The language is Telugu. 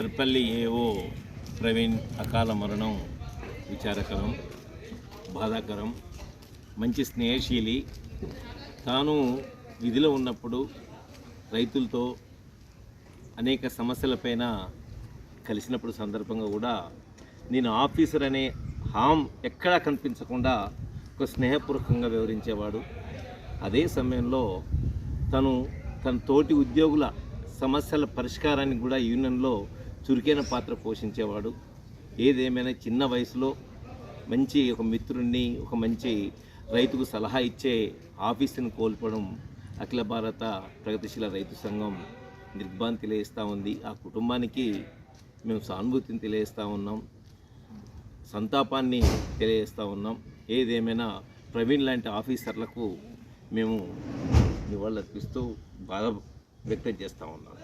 తిరుపల్లి ఏఓ ప్రవీణ్ అకాల మరణం విచారకరం బాధాకరం మంచి స్నేహశీలి. తాను విధిలో ఉన్నప్పుడు రైతులతో అనేక సమస్యలపైన కలిసినప్పుడు సందర్భంగా కూడా నేను ఆఫీసర్ అనే హామ్ ఎక్కడా కనిపించకుండా ఒక స్నేహపూర్వకంగా వివరించేవాడు. అదే సమయంలో తను తన తోటి ఉద్యోగుల సమస్యల పరిష్కారానికి కూడా యూనియన్లో చురుకైన పాత్ర పోషించేవాడు. ఏదేమైనా చిన్న వయసులో మంచి ఒక మిత్రుణ్ణి ఒక మంచి రైతుకు సలహా ఇచ్చే ఆఫీసుని కోల్పోవడం అఖిల భారత ప్రగతిశీల రైతు సంఘం నిర్భాంతి తెలియజేస్తూ ఉంది. ఆ కుటుంబానికి మేము సానుభూతిని తెలియజేస్తూ ఉన్నాం. సంతాపాన్ని తెలియజేస్తూ ఉన్నాం. ఏదేమైనా ప్రవీణ్ లాంటి ఆఫీసర్లకు మేము నివాళులర్పిస్తూ బాధ వ్యక్తం చేస్తూ ఉన్నాం.